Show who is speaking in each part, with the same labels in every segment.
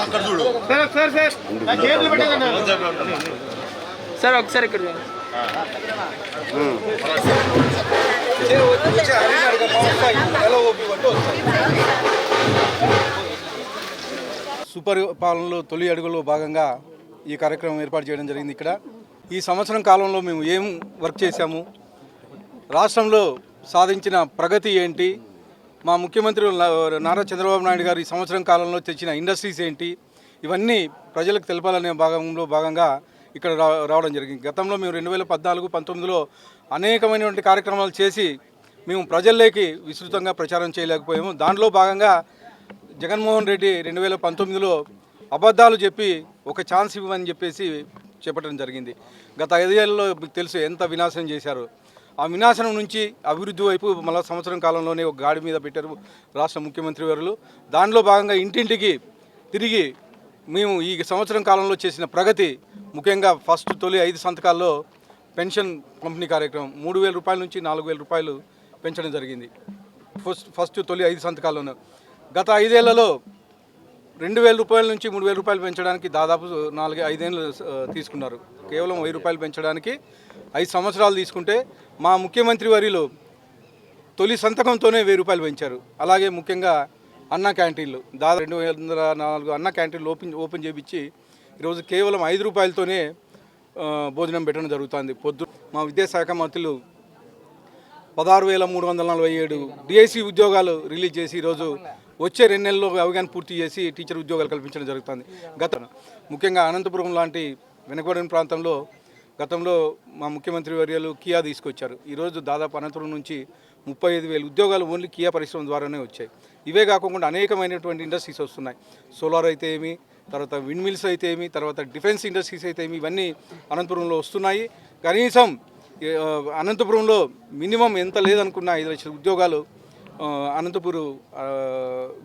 Speaker 1: అక్కడ పోయి
Speaker 2: సార్. ఒకసారి ఇక్కడ
Speaker 3: సుపరిపాలనలో తొలి అడుగులో భాగంగా ఈ కార్యక్రమం ఏర్పాటు చేయడం జరిగింది ఇక్కడ. ఈ సంవత్సరం కాలంలో మేము ఏం వర్క్ చేశాము? రాష్ట్రంలో సాధించిన ప్రగతి ఏంటి? మా ముఖ్యమంత్రి నారా చంద్రబాబు నాయుడు గారు ఈ సంవత్సరం కాలంలో తెచ్చిన ఇండస్ట్రీస్ ఏంటి? ఇవన్నీ ప్రజలకు తెలపాలనే భాగంలో భాగంగా ఇక్కడ రా రావడం జరిగింది. గతంలో మేము రెండు వేల పద్నాలుగు పంతొమ్మిదిలో అనేకమైనటువంటి కార్యక్రమాలు చేసి మేము ప్రజల్లోకి విస్తృతంగా ప్రచారం చేయలేకపోయాము. దాంట్లో భాగంగా జగన్మోహన్ రెడ్డి రెండు వేల పంతొమ్మిదిలో అబద్ధాలు చెప్పి ఒక ఛాన్స్ ఇవ్వమని చెప్పేసి చెప్పడం జరిగింది. గత ఐదేళ్ళలో మీకు తెలుసు ఎంత వినాశనం చేశారు. ఆ వినాశనం నుంచి అభివృద్ధి వైపు మళ్ళా సంవత్సరం కాలంలోనే ఒక గాడి మీద పెట్టారు రాష్ట్ర ముఖ్యమంత్రి వారు దానిలో భాగంగా ఇంటింటికి తిరిగి మేము ఈ సంవత్సరం కాలంలో చేసిన ప్రగతి ముఖ్యంగా ఫస్ట్ తొలి ఐదు సంతకాల్లో పెన్షన్ పంపిణీ కార్యక్రమం మూడు వేల రూపాయల నుంచి నాలుగు వేల రూపాయలు పెంచడం జరిగింది. ఫస్ట్ ఫస్ట్ తొలి ఐదు సంతకాల్లోనూ. గత ఐదేళ్ళలో రెండు వేల రూపాయల నుంచి మూడు వేల రూపాయలు పెంచడానికి దాదాపు నాలుగు ఐదేళ్ళు తీసుకున్నారు. కేవలం వెయ్యి రూపాయలు పెంచడానికి ఐదు సంవత్సరాలు తీసుకుంటే మా ముఖ్యమంత్రి వారిలో తొలి సంతకంతోనే వెయ్యి రూపాయలు పెంచారు. అలాగే ముఖ్యంగా అన్న క్యాంటీన్లు. దాదాపు రెండు వందల నాలుగు అన్న క్యాంటీన్లు ఓపెన్ ఓపెన్ చేయించి ఈరోజు కేవలం ఐదు రూపాయలతోనే భోజనం పెట్టడం జరుగుతుంది. పొద్దు మా విద్యాశాఖ మంత్రులు పదహారు వేల మూడు వందల నలభై ఏడు డిఐసి ఉద్యోగాలు రిలీజ్ చేసి ఈరోజు వచ్చే రెండు నెలల్లో అవగాహన పూర్తి చేసి టీచర్ ఉద్యోగాలు కల్పించడం జరుగుతుంది. గత ముఖ్యంగా అనంతపురం లాంటి వెనుకబడిన ప్రాంతంలో గతంలో మా ముఖ్యమంత్రి వర్యాలు కియా తీసుకొచ్చారు. ఈరోజు దాదాపు అనంతపురం నుంచి ముప్పై ఐదు వేల ఉద్యోగాలు ఓన్లీ కియా పరిశ్రమ ద్వారానే వచ్చాయి. ఇవే కాకుండా అనేకమైనటువంటి ఇండస్ట్రీస్ వస్తున్నాయి. సోలార్ అయితే ఏమి తర్వాత విండ్ మిల్స్ అయితే ఏమి తర్వాత డిఫెన్స్ ఇండస్ట్రీస్ అయితే ఏమి ఇవన్నీ అనంతపురంలో వస్తున్నాయి. కనీసం అనంతపురంలో మినిమం ఎంత లేదనుకున్నా ఐదు లక్షల ఉద్యోగాలు అనంతపురం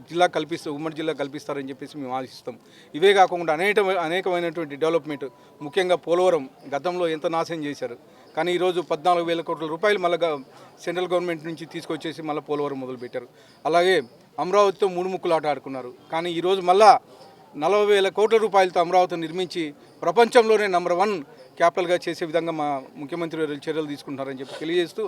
Speaker 3: జిల్లా కల్పిస్తూ ఉమ్మడి జిల్లా కల్పిస్తారని చెప్పేసి మేము ఆశిస్తాం. ఇవే కాకుండా అనేక అనేకమైనటువంటి డెవలప్మెంట్ ముఖ్యంగా పోలవరం గతంలో ఎంత నాశనం చేశారు. కానీ ఈరోజు పద్నాలుగు వేల కోట్ల రూపాయలు మళ్ళీ సెంట్రల్ గవర్నమెంట్ నుంచి తీసుకొచ్చేసి మళ్ళీ పోలవరం మొదలుపెట్టారు. అలాగే అమరావతితో మూడు ముక్కులు ఆట ఆడుకున్నారు. కానీ ఈరోజు మళ్ళా నలభై వేల కోట్ల రూపాయలతో అమరావతిని నిర్మించి ప్రపంచంలోనే నంబర్ వన్ క్యాపిటల్గా చేసే విధంగా మా ముఖ్యమంత్రి చర్యలు తీసుకుంటున్నారని చెప్పి తెలియజేస్తూ